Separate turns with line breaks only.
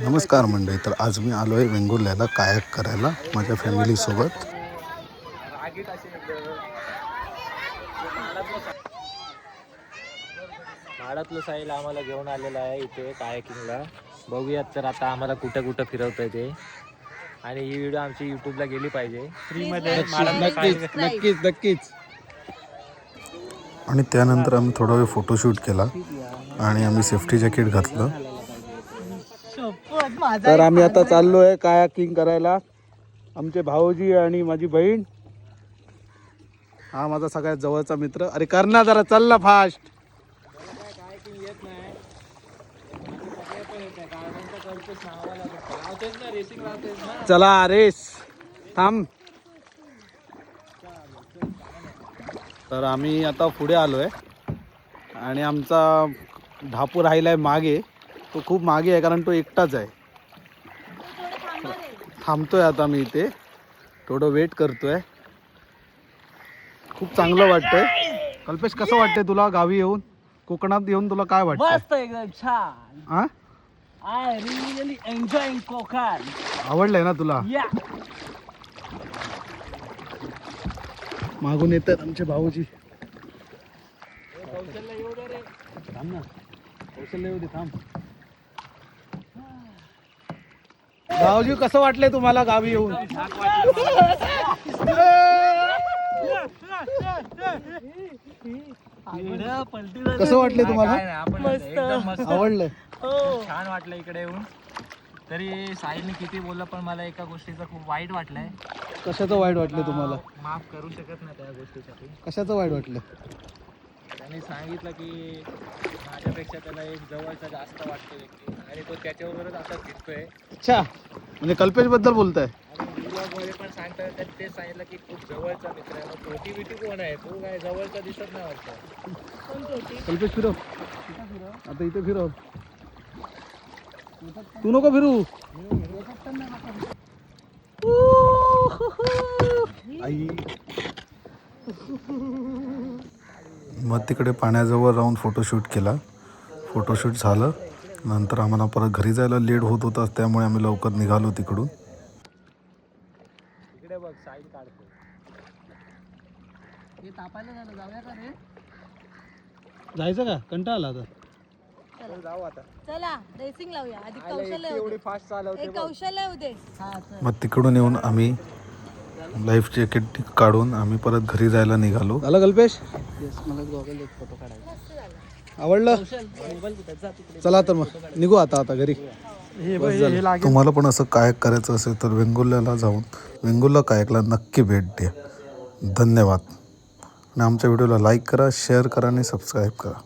नमस्कार मंडळी तर आज मी आलो आहे वेंगुर्ल्याला कायक करायला माझ्या फॅमिलीसोबत
माडातलं साहिल आम्हाला घेऊन आलेलं आहे इथे कायाकिंगला. बघूयात तर आता आम्हाला कुठं कुठं फिरवतंय ते. आणि ही व्हिडिओ आमची युट्यूबला गेली पाहिजे. फ्रीमध्ये
नक्कीच नक्कीच नक्कीच
आणि त्यानंतर आम्ही थोडा वेळ फोटोशूट केला आणि आम्ही सेफ्टी जॅकेट घातलं.
तर आम्ही आता चाललोय कायाकिंग करायला. आमचे भाऊजी आणि माझी बहीण. हा माझा सगळ्यात जवळचा मित्र. अरे कर ना जरा चल ना फास्ट चला रेस. थांब. तर आम्ही आता पुढे आलोय. आणि आमचा ढापू राहिलाय मागे. तो खूप मागे आहे कारण तो एकटाच आहे. थांबतोय आता मी इथे. थोडं वेट करतोय. खूप चांगलं वाटतंय. कल्पेश कसं वाटतंय तुला गावी येऊन? कोकणात येऊन तुला काय वाटतं
मस्त एकदम छान.
हा
आय रिअली एन्जॉईंग कोकण.
आवडलंय ना तुला?
या
मागून येतात आमचे भाऊजी. थांब ना. कौशल्य येऊ दे थांब. भाऊजी कसं वाटलंय तुम्हाला गावी येऊन? कसं वाटलंय तुम्हाला?
मस्त
आवडलंय.
छान वाटलं इकडे येऊन. तरी साहिलने किती बोललं पण मला एका गोष्टीचं खूप वाईट वाटलंय.
कशाचं वाईट वाटलं तुम्हाला?
माफ करू शकत नाही त्या गोष्टीसाठी.
कशाचं वाईट वाटलं?
त्यांनी सांगितलं की माझ्यापेक्षा त्याला एक जवळचा जास्त वाटतो व्यक्ती. आणि तो त्याच्याबरोबरच आता फिरतोय.
अच्छा. म्हणजे कल्पेश बद्दल बोलताय.
आणि मध्ये पण सांगतात त्यांनी तेच सांगितलं की खूप जवळचा मित्र आहे. मग छोटी बिटी कोण आहे? तो काय जवळचा दिसत नाही वाटतं.
कल्पेश फिरव. आता इथे फिरव. तू नको फिरू. आई.
मग तिकडे पाण्याजवळ राहून फोटोशूट केला. फोटोशूट झालं. नंतर आम्हाला परत घरी जायला लेट होत होता त्यामुळे आम्ही लवकर निघालो तिकडून.
जायचं का? कंटाळा आला आता.
जाऊ आता.
चला रेसिंग लावूया. आधी कौशल्य दे. एक कौशल्य दे
मग तिकडून येऊन आम्ही लाईफ जॅकेट काढून आम्ही परत घरी जायला निघालो.
झालं कल्पेश? आवडलं? चला तर मग. निघू आता आता घरी.
तुम्हाला पण असं कायक करायचं असेल तर वेंगुर्ल्याला जाऊन वेंगुर्ला कायकला नक्की भेट द्या. धन्यवाद. आणि आमच्या व्हिडिओला लाईक करा शेअर करा आणि सबस्क्राईब करा.